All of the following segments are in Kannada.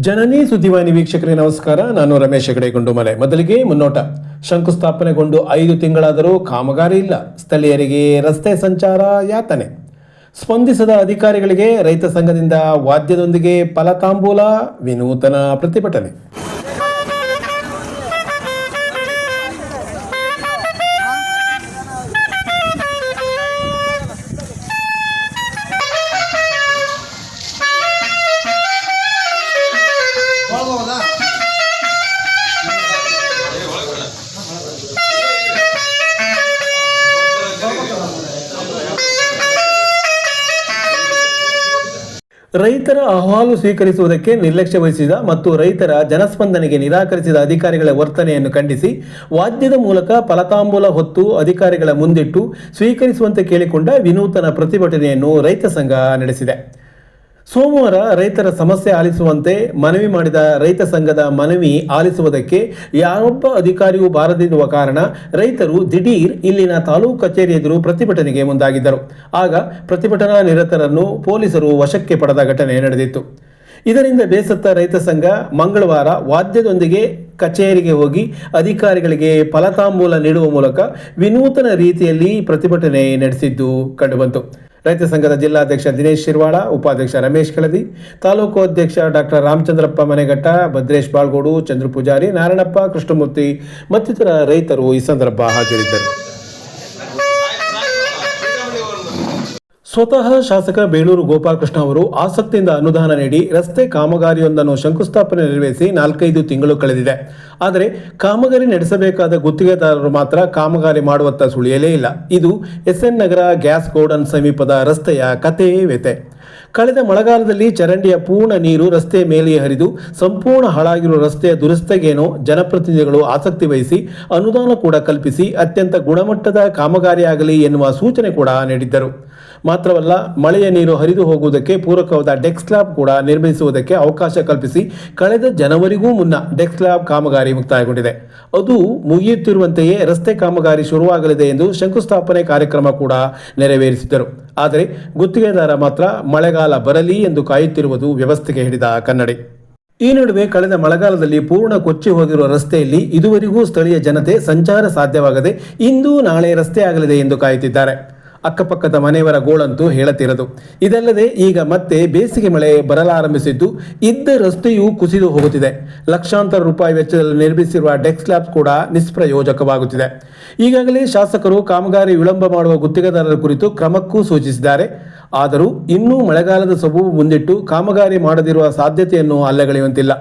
ಜನನಿ ಸುದ್ದಿವಾಹಿನಿ ವೀಕ್ಷಕರಿಗೆ ನಮಸ್ಕಾರ. ನಾನು ರಮೇಶ್ ಹೆಗಡೆ, ಗುಂಡುಮಲೆ. ಮೊದಲಿಗೆ ಮುನ್ನೋಟ. ಶಂಕುಸ್ಥಾಪನೆಗೊಂಡು ಐದು ತಿಂಗಳಾದರೂ ಕಾಮಗಾರಿ ಇಲ್ಲ. ಸ್ಥಳೀಯರಿಗೆ ರಸ್ತೆ ಸಂಚಾರ ಯಾತನೆ. ಸ್ಪಂದಿಸದ ಅಧಿಕಾರಿಗಳಿಗೆ ರೈತ ಸಂಘದಿಂದ ವಾದ್ಯದೊಂದಿಗೆ ಫಲತಾಂಬೂಲ, ವಿನೂತನ ಪ್ರತಿಭಟನೆ. ರೈತರ ಅಹವಾಲು ಸ್ವೀಕರಿಸುವುದಕ್ಕೆ ನಿರ್ಲಕ್ಷ್ಯ ವಹಿಸಿದ ಮತ್ತು ರೈತರ ಜನಸ್ಪಂದನೆಗೆ ನಿರಾಕರಿಸಿದ ಅಧಿಕಾರಿಗಳ ವರ್ತನೆಯನ್ನು ಖಂಡಿಸಿ, ವಾದ್ಯದ ಮೂಲಕ ಫಲತಾಂಬೂಲ ಹೊತ್ತು ಅಧಿಕಾರಿಗಳ ಮುಂದಿಟ್ಟು ಸ್ವೀಕರಿಸುವಂತೆ ಕೇಳಿಕೊಂಡ ವಿನೂತನ ಪ್ರತಿಭಟನೆಯನ್ನು ರೈತ ಸಂಘ ನಡೆಸಿದೆ. ಸೋಮವಾರ ರೈತರ ಸಮಸ್ಯೆ ಆಲಿಸುವಂತೆ ಮನವಿ ಮಾಡಿದ ರೈತ ಸಂಘದ ಮನವಿ ಆಲಿಸುವುದಕ್ಕೆ ಯಾರೊಬ್ಬ ಅಧಿಕಾರಿಯೂ ಬಾರದಿರುವ ಕಾರಣ ರೈತರು ದಿಢೀರ್ ಇಲ್ಲಿನ ತಾಲೂಕು ಕಚೇರಿ ಎದುರು ಪ್ರತಿಭಟನೆಗೆ ಮುಂದಾಗಿದ್ದರು. ಆಗ ಪ್ರತಿಭಟನಾ ನಿರತರನ್ನು ಪೊಲೀಸರು ವಶಕ್ಕೆ ಪಡೆದ ಘಟನೆ ನಡೆದಿತ್ತು. ಇದರಿಂದ ಬೇಸತ್ತ ರೈತ ಸಂಘ ಮಂಗಳವಾರ ವಾದ್ಯದೊಂದಿಗೆ ಕಚೇರಿಗೆ ಹೋಗಿ ಅಧಿಕಾರಿಗಳಿಗೆ ಫಲತಾಂಬೂಲ ನೀಡುವ ಮೂಲಕ ವಿನೂತನ ರೀತಿಯಲ್ಲಿ ಪ್ರತಿಭಟನೆ ನಡೆಸಿದ್ದು ಕಂಡುಬಂತು. ರೈತ ಸಂಘದ ಜಿಲ್ಲಾಧ್ಯಕ್ಷ ದಿನೇಶ್ ಶಿರ್ವಾಳ, ಉಪಾಧ್ಯಕ್ಷ ರಮೇಶ್ ಕೆಳದಿ, ತಾಲೂಕು ಅಧ್ಯಕ್ಷ ಡಾಕ್ಟರ್ ರಾಮಚಂದ್ರಪ್ಪ ಮನೆಘಟ್ಟ, ಭದ್ರೇಶ್ ಬಾಳ್ಗೋಡು, ಚಂದ್ರ ಪೂಜಾರಿ, ನಾರಾಯಣಪ್ಪ, ಕೃಷ್ಣಮೂರ್ತಿ ಮತ್ತಿತರ ರೈತರು ಈ ಸಂದರ್ಭ ಹಾಜರಿದ್ದರು. ಸ್ವತಃ ಶಾಸಕ ಬೇಳೂರು ಗೋಪಾಲಕೃಷ್ಣ ಅವರು ಆಸಕ್ತಿಯಿಂದ ಅನುದಾನ ನೀಡಿ ರಸ್ತೆ ಕಾಮಗಾರಿಯೊಂದನ್ನು ಶಂಕುಸ್ಥಾಪನೆ ನೆರವೇರಿಸಿ ನಾಲ್ಕೈದು ತಿಂಗಳು ಕಳೆದಿದೆ. ಆದರೆ ಕಾಮಗಾರಿ ನಡೆಸಬೇಕಾದ ಗುತ್ತಿಗೆದಾರರು ಮಾತ್ರ ಕಾಮಗಾರಿ ಮಾಡುವತ್ತ ಸುಳಿಯಲೇ ಇಲ್ಲ. ಇದು ಎಸ್ಎನ್ ನಗರ ಗ್ಯಾಸ್ ಗೋಡನ್ ಸಮೀಪದ ರಸ್ತೆಯ ಕಥೆಯೇ ವ್ಯತೆ ಕಳೆದ ಮಳೆಗಾಲದಲ್ಲಿ ಚರಂಡಿಯ ಪೂರ್ಣ ನೀರು ರಸ್ತೆ ಮೇಲೆ ಹರಿದು ಸಂಪೂರ್ಣ ಹಾಳಾಗಿರುವ ರಸ್ತೆಯ ದುರಸ್ತಿಗೇನೋ ಜನಪ್ರತಿನಿಧಿಗಳು ಆಸಕ್ತಿ ವಹಿಸಿ ಅನುದಾನ ಕೂಡ ಕಲ್ಪಿಸಿ ಅತ್ಯಂತ ಗುಣಮಟ್ಟದ ಕಾಮಗಾರಿಯಾಗಲಿ ಎನ್ನುವ ಸೂಚನೆ ಕೂಡ ನೀಡಿದ್ದರು. ಮಾತ್ರವಲ್ಲ, ಮಳೆಯ ನೀರು ಹರಿದು ಹೋಗುವುದಕ್ಕೆ ಪೂರಕವಾದ ಡೆಕ್ ಸ್ಲ್ಯಾಬ್ ಕೂಡ ನಿರ್ಮಿಸುವುದಕ್ಕೆ ಅವಕಾಶ ಕಲ್ಪಿಸಿ ಕಳೆದ ಜನವರಿಗೂ ಮುನ್ನ ಡೆಕ್ ಸ್ಲ್ಯಾಬ್ ಕಾಮಗಾರಿ ಮುಕ್ತಾಯಗೊಂಡಿದೆ. ಅದು ಮುಗಿಯುತ್ತಿರುವಂತೆಯೇ ರಸ್ತೆ ಕಾಮಗಾರಿ ಶುರುವಾಗಲಿದೆ ಎಂದು ಶಂಕುಸ್ಥಾಪನೆ ಕಾರ್ಯಕ್ರಮ ಕೂಡ ನೆರವೇರಿಸಿದರು ಆದರೆ ಗುತ್ತಿಗೆದಾರ ಮಾತ್ರ ಮಳೆಗಾಲ ಬರಲಿ ಎಂದು ಕಾಯುತ್ತಿರುವುದು ವ್ಯವಸ್ಥೆಗೆ ಹಿಡಿದ ಕನ್ನಡಿ. ಈ ನಡುವೆ ಕಳೆದ ಮಳೆಗಾಲದಲ್ಲಿ ಪೂರ್ಣ ಕೊಚ್ಚಿ ಹೋಗಿರುವ ರಸ್ತೆಯಲ್ಲಿ ಇದುವರೆಗೂ ಸ್ಥಳೀಯ ಜನತೆ ಸಂಚಾರ ಸಾಧ್ಯವಾಗದೆ ಇಂದು ನಾಳೆ ರಸ್ತೆ ಆಗಲಿದೆ ಎಂದು ಕಾಯುತ್ತಿದ್ದಾರೆ. ಅಕ್ಕಪಕ್ಕದ ಮನೆಯವರ ಗೋಳಂತೂ ಹೇಳತಿರದು. ಇದಲ್ಲದೆ ಈಗ ಮತ್ತೆ ಬೇಸಿಗೆ ಮಳೆ ಬರಲಾರಂಭಿಸಿದ್ದು, ಇದ್ದ ರಸ್ತೆಯೂ ಕುಸಿದು ಹೋಗುತ್ತಿದೆ. ಲಕ್ಷಾಂತರ ರೂಪಾಯಿ ವೆಚ್ಚದಲ್ಲಿ ನಿರ್ಮಿಸಿರುವ ಡೆಕ್ ಸ್ಲ್ಯಾಬ್ ಕೂಡ ನಿಷ್ಪ್ರಯೋಜಕವಾಗುತ್ತಿದೆ. ಈಗಾಗಲೇ ಶಾಸಕರು ಕಾಮಗಾರಿ ವಿಳಂಬ ಮಾಡುವ ಗುತ್ತಿಗೆದಾರರ ಕುರಿತು ಕ್ರಮಕ್ಕೂ ಸೂಚಿಸಿದ್ದಾರೆ. ಆದರೂ ಇನ್ನೂ ಮಳೆಗಾಲದ ಸಬೂಬು ಮುಂದಿಟ್ಟು ಕಾಮಗಾರಿ ಮಾಡದಿರುವ ಸಾಧ್ಯತೆಯನ್ನು ಅಲ್ಲಗಳೆಯುವಂತಿಲ್ಲ.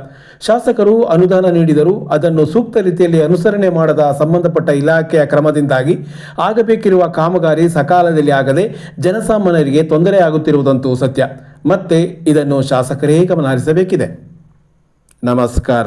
ಶಾಸಕರು ಅನುದಾನ ನೀಡಿದರೂ. ಅದನ್ನು ಸೂಕ್ತ ರೀತಿಯಲ್ಲಿ ಅನುಸರಣೆ ಮಾಡದ ಸಂಬಂಧಪಟ್ಟ ಇಲಾಖೆಯ ಕ್ರಮದಿಂದಾಗಿ ಆಗಬೇಕಿರುವ ಕಾಮಗಾರಿ ಸಕಾಲದಲ್ಲಿ ಆಗದೆ ಜನಸಾಮಾನ್ಯರಿಗೆ ತೊಂದರೆಯಾಗುತ್ತಿರುವುದಂತೂ ಸತ್ಯ. ಮತ್ತೆ ಇದನ್ನು ಶಾಸಕರೇ ಗಮನ ಹರಿಸಬೇಕಿದೆ ನಮಸ್ಕಾರ.